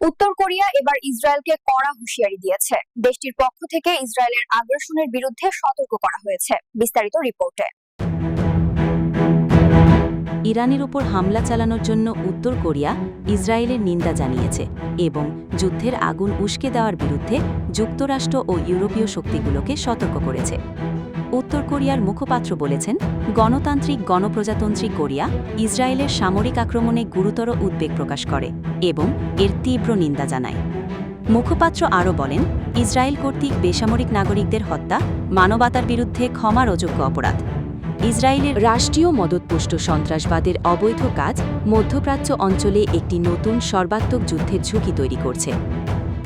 উত্তর কোরিয়া এবার ইসরায়েলকে কড়া হুঁশিয়ারি দিয়েছে। দেশটির পক্ষ থেকে ইসরায়েলের আগ্রাসনের বিরুদ্ধে সতর্ক করা হয়েছে, বিস্তারিত রিপোর্টে। ইরানের উপর হামলা চালানোর জন্য উত্তর কোরিয়া ইসরায়েলের নিন্দা জানিয়েছে এবং যুদ্ধের আগুন উস্কে দেওয়ার বিরুদ্ধে যুক্তরাষ্ট্র ও ইউরোপীয় শক্তিগুলোকে সতর্ক করেছে। কোরিয়ার মুখপাত্র বলেছেন, গণতান্ত্রিক গণপ্রজাতন্ত্রী কোরিয়া ইসরায়েলের সামরিক আক্রমণে গুরুতর উদ্বেগ প্রকাশ করে এবং এর তীব্র নিন্দা জানায়। মুখপাত্র আরও বলেন, ইসরায়েল কর্তৃক বেসামরিক নাগরিকদের হত্যা, মানবতার বিরুদ্ধে ক্ষমার অযোগ্য অপরাধ। ইসরায়েলের রাষ্ট্রীয় মদতপুষ্ট সন্ত্রাসবাদের অবৈধ কাজ মধ্যপ্রাচ্য অঞ্চলে একটি নতুন সর্বাত্মক যুদ্ধের ঝুঁকি তৈরি করছে।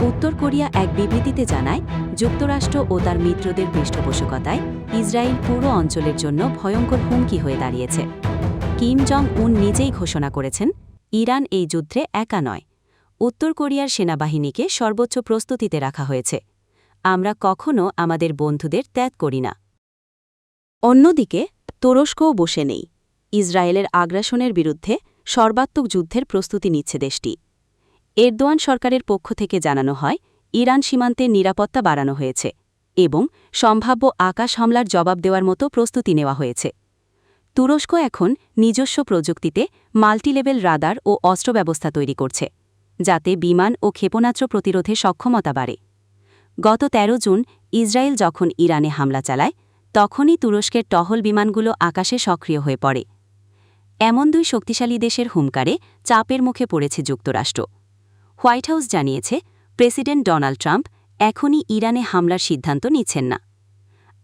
উত্তর কোরিয়া এক বিবৃতিতে জানায়, যুক্তরাষ্ট্র ও তার মিত্রদের পৃষ্ঠপোষকতায় ইসরায়েল পুরো অঞ্চলের জন্য ভয়ঙ্কর হুমকি হয়ে দাঁড়িয়েছে। কিম জং উন নিজেই ঘোষণা করেছেন, ইরান এই যুদ্ধে একা নয়। উত্তর কোরিয়ার সেনাবাহিনীকে সর্বোচ্চ প্রস্তুতিতে রাখা হয়েছে। আমরা কখনও আমাদের বন্ধুদের ত্যাগ করি না। অন্যদিকে, তুরস্কও বসে নেই। ইসরায়েলের আগ্রাসনের বিরুদ্ধে সর্বাত্মক যুদ্ধের প্রস্তুতি নিচ্ছে দেশটি। এরদোয়ান সরকারের পক্ষ থেকে জানানো হয়, ইরান সীমান্তে নিরাপত্তা বাড়ানো হয়েছে এবং সম্ভাব্য আকাশ হামলার জবাব দেওয়ার মতো প্রস্তুতি নেওয়া হয়েছে। তুরস্ক এখন নিজস্ব প্রযুক্তিতে মাল্টিলেভেল রাদার ও অস্ত্র ব্যবস্থা তৈরি করছে, যাতে বিমান ও ক্ষেপণাস্ত্র প্রতিরোধে সক্ষমতা বাড়ে। গত ১৩ জুন ইসরায়েল যখন ইরানে হামলা চালায়, তখনই তুরস্কের টহল বিমানগুলো আকাশে সক্রিয় হয়ে পড়ে। এমন দুই শক্তিশালী দেশের হুমকারে চাপের মুখে পড়েছে যুক্তরাষ্ট্র। হোয়াইট হাউস জানিয়েছে, প্রেসিডেন্ট ডোনাল্ড ট্রাম্প এখনই ইরানে হামলার সিদ্ধান্ত নিচ্ছেন না।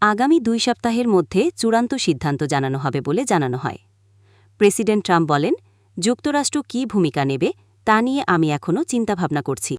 আগামী দুই সপ্তাহের মধ্যে চূড়ান্ত সিদ্ধান্ত জানানো হবে বলে জানানো হয়। প্রেসিডেন্ট ট্রাম্প বলেন, যুক্তরাষ্ট্র কী ভূমিকা নেবে তা নিয়ে আমি এখনও চিন্তাভাবনা করছি।